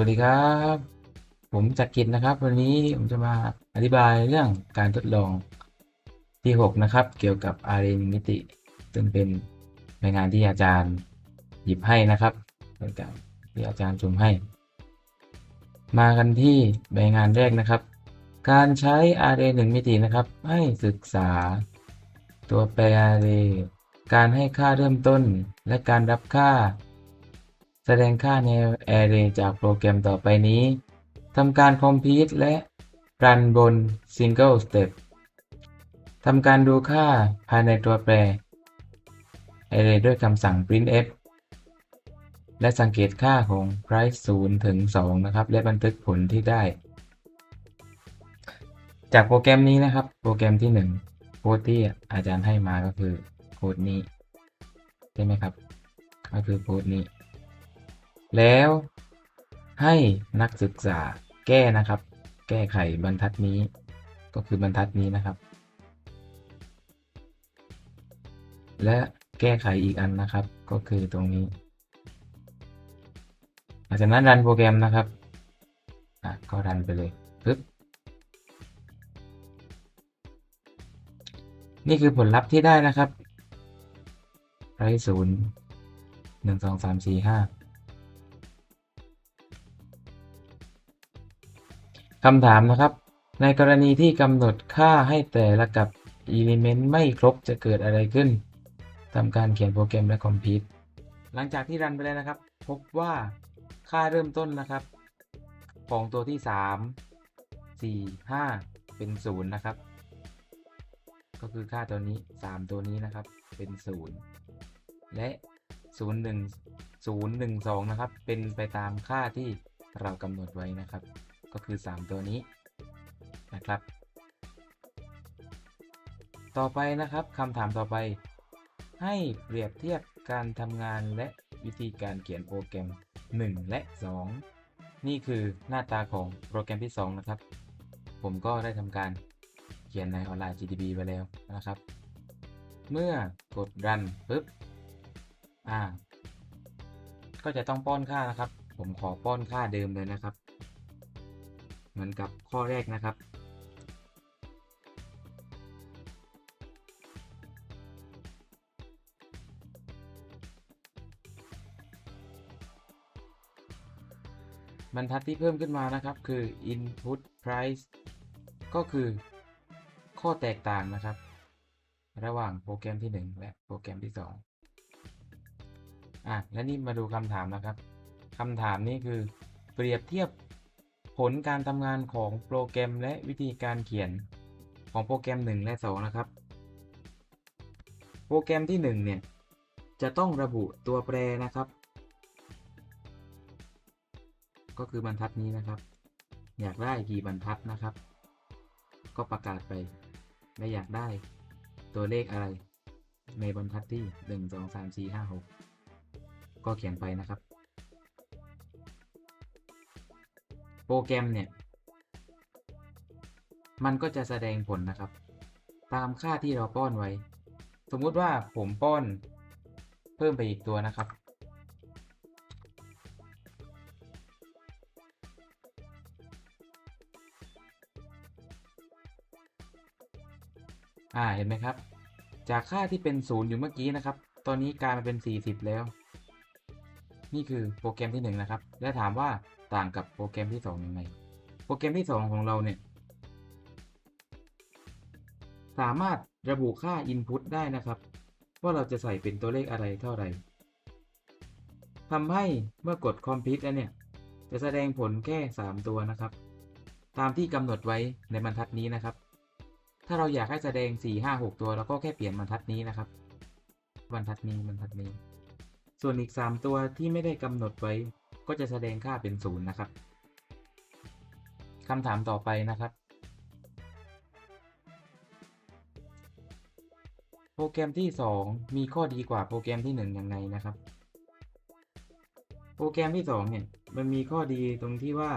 วัสดีครับ ผมจักริดนะครับ วันนี้ผมจะมาอธิบายเรื่องการทดลองที่ 6 นะครับ เกี่ยวกับอารีนมิติ ซึ่งเป็นรายงานที่อาจารย์หยิบให้นะครับเป็นการที่อาจารย์จุมให้ มากันที่ใบงานแรกนะครับ การใช้อาร์เรหนึ่งมิตินะครับ ให้ศึกษา ตัวแปรอาร์เรการให้ค่าเริ่มต้น และการรับค่า แสดงค่าใน Array จากโปรแกรมต่อไปนี้ทำการ Compute และ Run บน Single Step ทำการดูค่าภายในตัวแปร Array ด้วยคำสั่ง printf และสังเกตค่าของ price 0 ถึง 2 นะครับ และบันทึกผลที่ได้ จากโปรแกรมนี้นะครับ โปรแกรมที่ 1 โค้ดที่อาจารย์ให้มาก็คือโค้ดนี้ ใช่ไหมครับ ก็คือโค้ดนี้ แล้วให้นักศึกษาแก้นะครับ แก้ไขบรรทัดนี้ ก็คือบรรทัดนี้นะครับ และแก้ไขอีกอันนะครับ ก็คือตรงนี้หลังจากนั้นรันโปรแกรมนะครับอะก็รันไปเลยปึ๊บนี่คือผลลัพธ์ที่ได้นะครับไรศูนย์หนึ่งสองสามสี่ห้า คำถามนะครับ ในกรณีที่กำหนดค่าให้แต่ละกับ element ไม่ครบจะเกิดอะไรขึ้นทำการเขียนโปรแกรมและคอมพิวต์หลังจากที่รันไปแล้วนะครับ พบว่าค่าเริ่มต้นนะครับ ของตัวที่ 3 4 5 เป็น 0 นะครับ ก็คือค่าตัวนี้ 3 ตัวนี้นะครับเป็น 0 และ 0 1 0 1 2 นะครับ เป็นไปตามค่าที่เรากำหนดไว้นะครับ ก็คือ 3 ตัวนี้นะครับ ต่อไปนะครับคำถามต่อไป ให้เปรียบเทียบการทำงานและวิธีการเขียนโปรแกรม 1 และ 2 นี่คือหน้าตาของโปรแกรมที่ 2 นะครับ ผมก็ได้ทำการเขียนในออนไลน์ GDB ไปแล้วนะครับ เมื่อกด run ปุ๊บอ่าก็จะต้องป้อนค่านะครับ ผมขอป้อนค่าเดิมเลยนะครับ เหมือนกับข้อแรกนะครับ บรรทัดที่เพิ่มขึ้นมานะครับคือ input price ก็คือข้อแตกต่างนะครับ ระหว่างโปรแกรมที่ 1 และโปรแกรมที่ 2 อะ และนี่มาดูคำถามนะครับคำถามนี้คือเปรียบเทียบ ผลการทำงานของโปรแกรมและวิธีการเขียนของโปรแกรม 1 และ 2 นะครับ โปรแกรมที่ 1 เนี่ย จะต้องระบุตัวแปรนะครับ ก็คือบรรทัดนี้นะครับ อยากได้กี่บรรทัดนะครับ ก็ประกาศไปและอยากได้ตัวเลขอะไร ในบรรทัดที่ 1 2 3 4 5 6 ก็เขียนไปนะครับ โปรแกรมเนี่ย มันก็จะแสดงผลนะครับ ตามค่าที่เราป้อนไว้ สมมุติว่าผมป้อนเพิ่มไปอีกตัวนะครับ อ่าเห็นไหมครับ จากค่าที่เป็น0อยู่เมื่อกี้นะครับ ตอนนี้กลายมาเป็น 40 แล้ว นี่คือโปรแกรมที่ 1 นะครับ และถามว่า ต่างกับโปรแกรมที่2ยังไง โปรแกรมที่ 2 ของเราเนี่ย สามารถระบุค่า Input ได้นะครับ ว่าเราจะใส่เป็นตัวเลขอะไรเท่าไหร่ทำให้เมื่อกด Complete แล้วเนี่ย จะแสดงผลแค่ 3 ตัวนะครับ ตามที่กำหนดไว้ในบรรทัดนี้นะครับ ถ้าเราอยากให้แสดง 4 5 6 ตัวเราก็แค่เปลี่ยนบรรทัดนี้นะครับ บรรทัดนี้บรรทัดนี้ ส่วนอีก 3 ตัวที่ไม่ได้กำหนดไว้ ก็จะแสดงค่าเป็น0นะครับคำถามต่อไปนะครับ โปรแกรมที่ 2 มีข้อดีกว่าโปรแกรมที่1ยังไงนะครับ โปรแกรมที่ 2 เนี่ยมันมีข้อดีตรงที่ว่า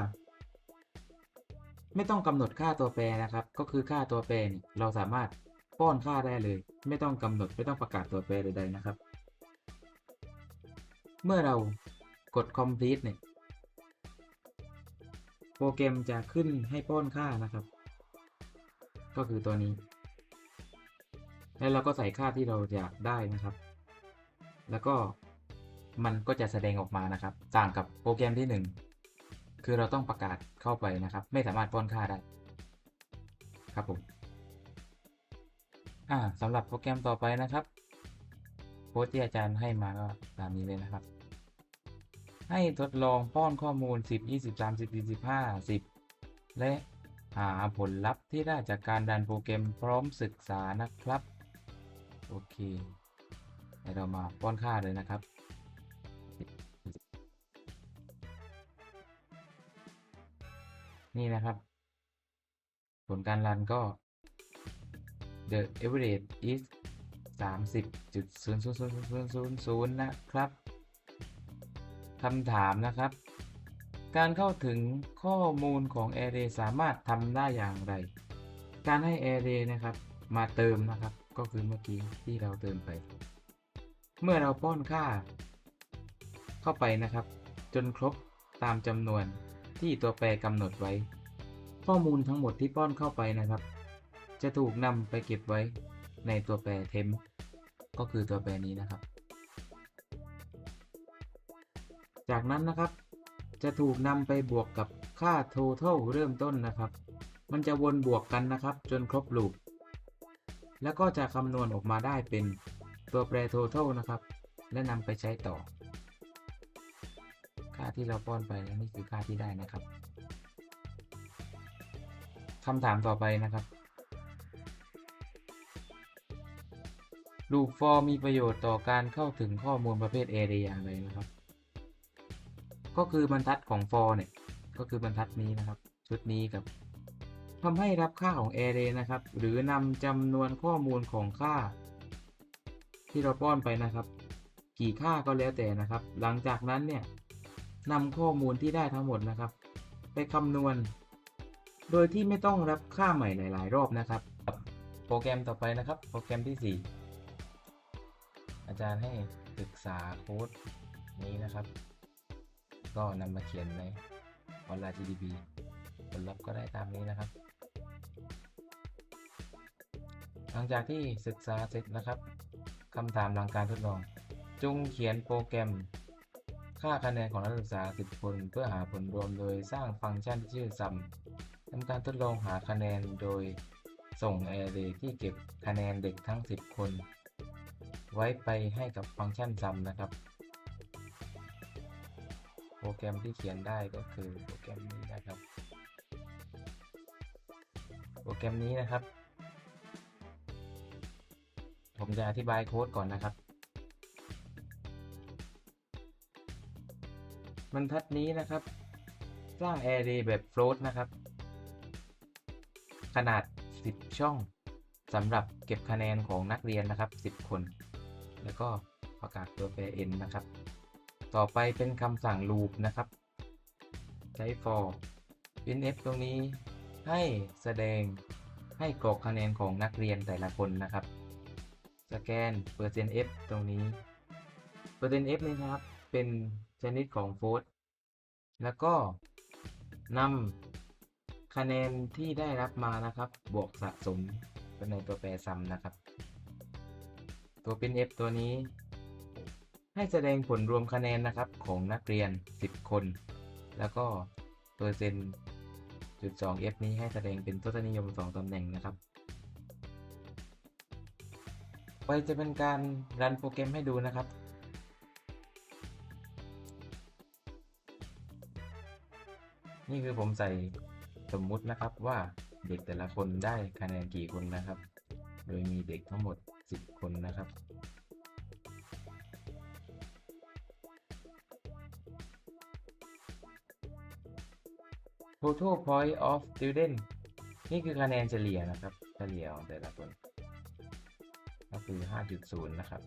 ไม่ต้องกำหนดค่าตัวแปรนะครับ ก็คือค่าตัวแปรเนี่ยเราสามารถป้อนค่าได้เลย ไม่ต้องกำหนดไม่ต้องประกาศตัวแปรใดๆนะครับ เมื่อเรา กด complete เนี่ยโปรแกรมจะขึ้นให้ป้อนค่านะครับ ก็คือตัวนี้ แล้วเราก็ใส่ค่าที่เราอยากได้นะครับ แล้วก็มันก็จะแสดงออกมานะครับ ต่างกับโปรแกรมที่หนึ่งคือเราต้องประกาศเข้าไปนะครับ ไม่สามารถป้อนค่าได้ ครับผมอ่าสำหรับโปรแกรมต่อไปนะครับโพสต์ที่อาจารย์ให้มาก็ตามนี้เลยนะครับ ให้ทดลองป้อนข้อมูล 10 20 30 45 10 และหาผลลัพธ์ที่ได้จากการดันโปรแกรมพร้อมศึกษานะครับ โอเคเดี๋ยวเรามาป้อนค่าเลยนะครับนี่นะครับ ผลการรันก็ the average is 30.00000นะครับ คำถามนะครับ การเข้าถึงข้อมูลของ Array สามารถทำได้อย่างไร การให้ Array นะครับ มาเติมนะครับ ก็คือเมื่อกี้ที่เราเติมไป เมื่อเราป้อนค่า เข้าไปนะครับ จนครบตามจำนวนที่ตัวแปรกำหนดไว้ ข้อมูลทั้งหมดที่ป้อนเข้าไปนะครับ จะถูกนำไปเก็บไว้ในตัวแปร temp ก็คือตัวแปรนี้นะครับ จากนั้นนะครับ จะถูกนำไปบวกกับค่า total เริ่มต้นนะครับ มันจะวนบวกกันนะครับ จนครบลูปแล้วก็จะคำนวณออกมาได้เป็นตัวแปร total นะครับ และนำไปใช้ต่อ ค่าที่เราป้อนไปและนี่คือค่าที่ได้นะครับคำถามต่อไปนะครับลูป for มีประโยชน์ต่อการเข้าถึงข้อมูลประเภท array อย่างไรนะครับ ก็คือบรรทัดของ for เนี่ย ก็คือบรรทัดนี้นะครับ ชุดนี้กับทำให้รับค่าของ array นะครับ หรือนำจำนวนข้อมูลของค่า ที่เราป้อนไปนะครับ กี่ค่าก็แล้วแต่นะครับ หลังจากนั้นเนี่ยนำข้อมูลที่ได้ทั้งหมดนะครับ ไปคำนวณ โดยที่ไม่ต้องรับค่าใหม่หลาย ๆ รอบนะครับ โปรแกรมต่อไปนะครับ โปรแกรมที่ 4 อาจารย์ให้ศึกษาโค้ดนี้นะครับ ก็นำมาเขียนในออนไลน์ GDB ผลลัพธ์ก็ได้ตามนี้นะครับ หลังจากที่ศึกษาเสร็จนะครับคำถามหลังการทดลอง จงเขียนโปรแกรม ค่าคะแนนของนักศึกษา 10 คน เพื่อหาผลรวมโดยสร้างฟังก์ชันที่ชื่อ sum ทำการทดลองหาคะแนนโดยส่ง array ที่เก็บคะแนนเด็กทั้ง 10 คน ไว้ไปให้กับฟังก์ชัน sum นะครับ รแกรมที่เขียนได้ก็คือโปรแกรมนี้นะครับ โปรแกรมนี้นะครับ ผมจะอธิบายโค้ดก่อนนะครับบรรทัดนี้นะครับ สร้าง array แบบ float นะครับ ขนาด 10 ช่องสำหรับเก็บคะแนนของนักเรียนนะครับ 10 คน แล้วก็ประกาศตัวแปร n นะครับ ต่อไปเป็นคำสั่ง loop นะครับ ใช้ for printf ตรงนี้ให้แสดงให้กรอกคะแนนของนักเรียนแต่ละคนนะครับ สแกน %f ตรงนี้ %f นี่นะครับ เป็นชนิดของ float แล้วก็นำคะแนนที่ได้รับมานะครับ บวกสะสมไปในตัวแปร sum นะครับ ตัว printf ตัวนี้ ให้แสดงผลรวมคะแนนนะครับของนักเรียน 10 คน แล้วก็เปอร์เซ็นต์จุด 2f นี้ให้แสดงเป็นทศนิยม 2ตำแหน่งนะครับ ไปจะเป็นการรันโปรแกรมให้ดูนะครับนี่คือผมใส่สมมุตินะครับว่าเด็กแต่ละคนได้คะแนนกี่คนนะครับ โดยมีเด็กทั้งหมด 10 คนนะครับ total point of student นี่คือคะแนนเฉลี่ยนะครับ เฉลี่ยของแต่ละคน ก็คือ 5.0 นะครับ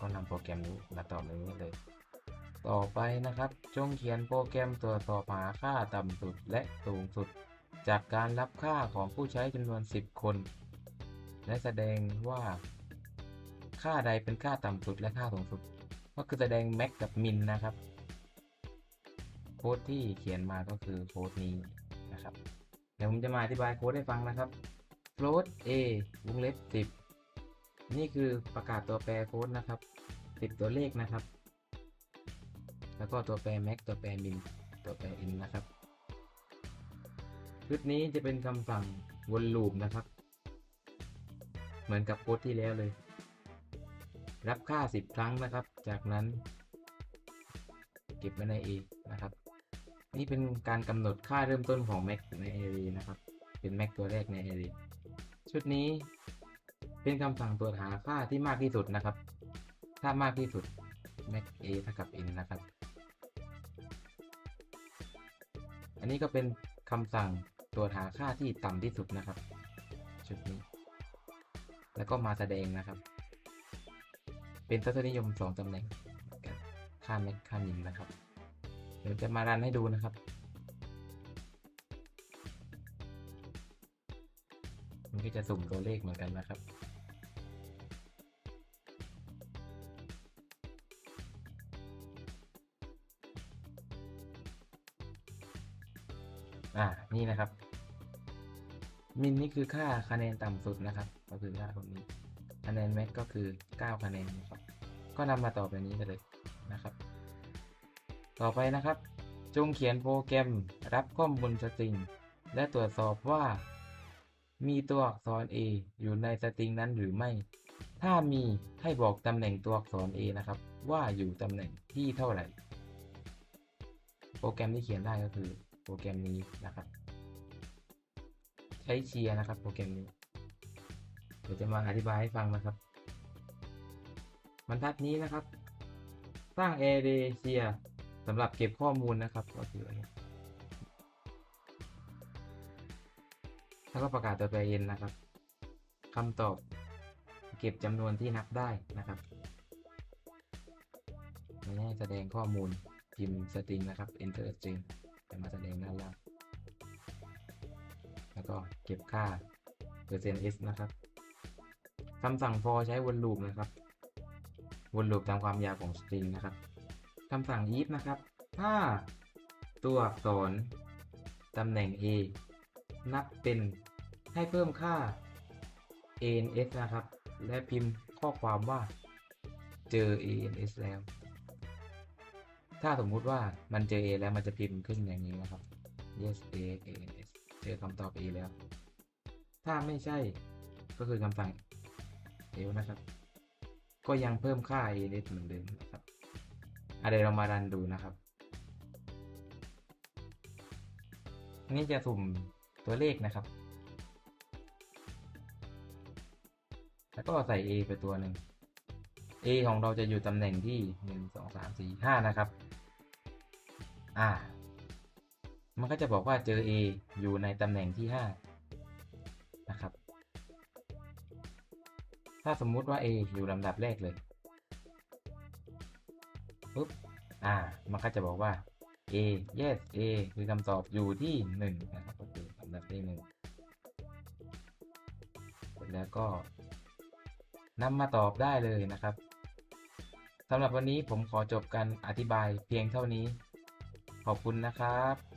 ก็นำโปรแกรมนี้มาต่อในนี้เลย ต่อไปนะครับ จงเขียนโปรแกรมตรวจสอบหาค่าต่ำสุดและสูงสุด จากการรับค่าของผู้ใช้จำนวน 10 คน และแสดงว่า ค่าใดเป็นค่าต่ำสุดและค่าสูงสุด ก็คือแสดง max กับ min นะครับ ค้ดที่เขียนมาก็คือโค้ดนี้นะครับ เดี๋ยวผมจะมาอธิบายโค้ดให้ฟังนะครับ float a วงเล็บ 10 นี่คือประกาศตัวแปรโค้ดนะครับ 10 ตัวเลขนะครับ แล้วก็ตัวแปร max ตัวแปร min ตัวแปร in นะครับชุดนี้จะเป็นคำสั่งวนลูปนะครับ เหมือนกับโค้ดที่แล้วเลย รับค่า 10 ครั้งนะครับ จากนั้น เก็บไว้ใน A นะครับ นี่เป็นการกำหนดค่าเริ่มต้นของ max ใน array นะครับ เป็น max ตัวแรกใน array ชุดนี้เป็นคำสั่งตรวจหาค่าที่มากที่สุดนะครับ ถ้ามากที่สุด max a เท่ากับ n นะครับ อันนี้ก็เป็นคำสั่งตรวจหาค่าที่ต่ำที่สุดนะครับ ชุดนี้ แล้วก็มาแสดงนะครับ เป็นทศนิยม 2ตำแหน่งกันค่า max ค่า min นะครับ เดี๋ยวจะมารันให้ดูนะครับ มันก็จะสุ่มตัวเลขเหมือนกันนะครับอ่านี่นะครับ มินนี่คือค่าคะแนนต่ำสุดนะครับ ก็คือค่าตรงนี้ คะแนนแม็กก็คือ 9 คะแนนนะครับ ก็นำมาต่อแบบนี้ไปเลย ต่อไปนะครับ จงเขียนโปรแกรมรับข้อมูลสตริง และตรวจสอบว่า มีตัวอักษร A อยู่ในสตริงนั้นหรือไม่ ถ้ามีให้บอกตำแหน่งตัวอักษร A นะครับ ว่าอยู่ตำแหน่งที่เท่าไหร่ โปรแกรมที่เขียนได้ก็คือโปรแกรมนี้นะครับ ใช้เชียร์นะครับ โปรแกรมนี้เดี๋ยวจะมาอธิบายให้ฟังนะครับบรรทัดนี้นะครับ สร้าง array เชียร์ สำหรับเก็บข้อมูลนะครับก็คืออันนี้แล้วก็ประกาศตัวแปร n นะครับคำตอบเก็บจำนวนที่นับได้นะครับไม่ให้แสดงข้อมูลพิมพ์สตริงนะครับ enter string จะมาแสดงด้านล่างแล้วก็เก็บค่า %s นะครับคำสั่ง for ใช้วนลูปนะครับวนลูปตามความยาวของสตริงนะครับ คำสั่ง if นะครับ ถ้าตัวอักษรตำแหน่ง a นับเป็นให้เพิ่มค่า ans นะครับ และพิมพ์ข้อความว่าเจอ ans แล้ว ถ้าสมมุติว่ามันเจอ a แล้วมันจะพิมพ์ขึ้นอย่างนี้นะครับ yes a ans เจอคำตอบ a แล้ว ถ้าไม่ใช่ก็คือคำสั่ง else นะครับ ก็ยังเพิ่มค่า ans เหมือนเดิมนะครับ เดี๋ยวเรามารันดูนะครับอันนี้จะสุ่มตัวเลขนะครับ แล้วก็ใส่ a ไปตัวหนึ่ง a ของเราจะอยู่ตำแหน่งที่หนึ่งสองสามสี่ห้านะครับ อ่า มันก็จะบอกว่าเจอ a อยู่ในตำแหน่งที่ห้านะครับ ถ้าสมมุติว่า a อยู่ลำดับแรกเลย ปุ๊บอ่า มันก็จะบอกว่า a yes a คือคำตอบอยู่ที่หนึ่งนะครับก็คือคำดับที่หนึ่งแล้วก็นำมาตอบได้เลยนะครับสำหรับวันนี้ผมขอจบการอธิบายเพียงเท่านี้ ขอบคุณนะครับ